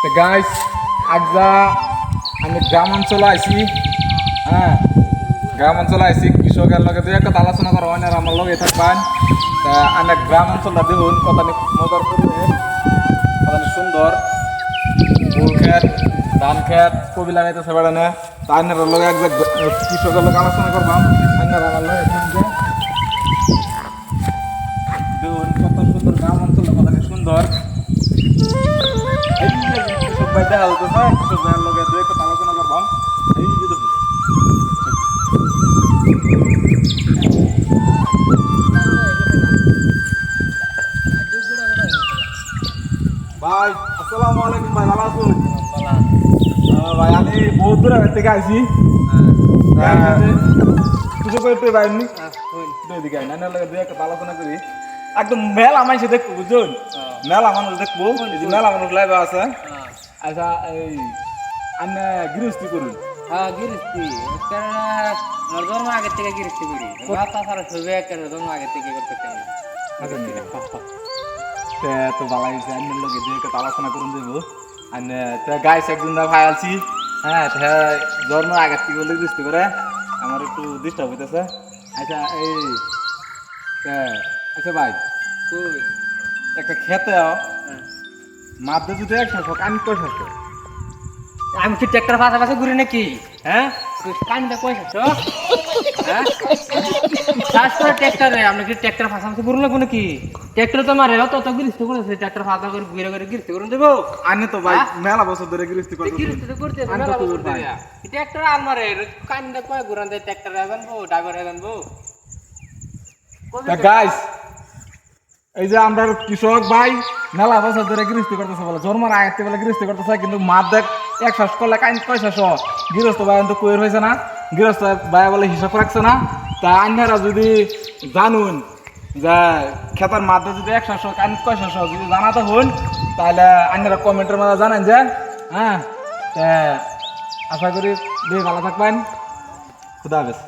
তো গাইস আজা আমি গ্রাম অঞ্চলে আইছি হ্যাঁ গ্রাম অঞ্চলে আইছি কৃষকের লগে দুই একটা আলোচনা করা হয় না আমার লগে থাকবেন তা আমি গ্রাম অঞ্চলটা দেখুন কতনি মজার পরিবেশ কতনি সুন্দর ফুল ক্ষেত ধান ক্ষেত কবি লাগাইতেছে বেড়ানে তা আইনার লগে এক কৃষকের লগে আলোচনা করবাম আইনার আমার লগে দেখুন কত সুন্দর গ্রাম অঞ্চল কতনি সুন্দর যে ভাই দেখা যাচ্ছে কৃষক ভাইয়ের লগে দুই একটা আলোচনা করবাম এই যে ভাই আসসালামু আলাইকুম ভাই ভালো আছেন? ভাই আমি বহুত দূর থেকে আইছি। কিছু করে একটু ভাই এমনি একটু এদিকে আই নানার লগে দুই একটা আলোচনা করি একদম মেলা মাইসে দেখব বুঝুন মেলা মানুষ দেখব মেলা মানুষ লাইভ আছে। আচ্ছা এই আন্না গৃহস্থী করুন হ্যাঁ গিরিস্তি আমার জন্ম আগের থেকে গিরিস্তি করি। মাথা সারা ছবি একের জন্ম আগের থেকে করতে কেমন আচ্ছা তো হয়েছে আন্নার লগে দুই একটা আলোচনা করুন দেবো। তে গাইস একদিন দা ভাই আলছি। হ্যাঁ জন্ম আগের থেকে বলে গৃহস্থী করে। আমার একটু ডিস্টার্ব হইতেছে। আচ্ছা এই আচ্ছা ভাই। একটা খেতে মাধ্যে যদি একশো কান কয়শো আমি কি ট্র্যাক্টর পাশাপাশি ঘুরি নাকি? হ্যাঁ? কানটা পয়সা হ্যাঁ? চাষ করে ট্র্যাক্টরে আপনি কি ট্র্যাক্টর পাশাপাশি ঘুরলে কোনো কি ট্র্যাক্টর তো মারে তো তো গিরিস্তি করেছে ট্র্যাক্টর ফাঁকা করে ঘুরে করে গিরিস্তি করে দেবো। আনে তো ভাই হ্যাঁ? মেলা বছর ধরে গৃহস্থী করতে গিরিস্তি তো করতে আমি তো কুকুর ভাই। ট্র্যাক্টর আর মারে কানটা কয় ঘুরান দেয় ট্র্যাক্টর আনব ড্রাইভার আনব। গাইস এই যে আমরা কৃষক ভাই, মেলা বছর ধরে গৃহস্থী করতেছে বলে, জন্মার আয়ত্তে বলে গৃহস্থী করতেছে, কিন্তু মাছ দেখ, এক শ্বাস করলে কাইন কয় শ্বাস গৃহস্থ ভাই তো কুয়ের হয়েছে না, গৃহস্থ ভাই বলে হিসাব রাখছে না। তা আন্যারা যদি জানুন যে খেতার মাধ্যমে যদি এক শ্বাস কাইন কয় শ্বাস যদি জানাতে হন, তাহলে আন্যারা কমেন্টের মধ্যে জানেন যে হ্যাঁ আশা করি বেশ ভালো থাকবেন। খুদা হাফেজ।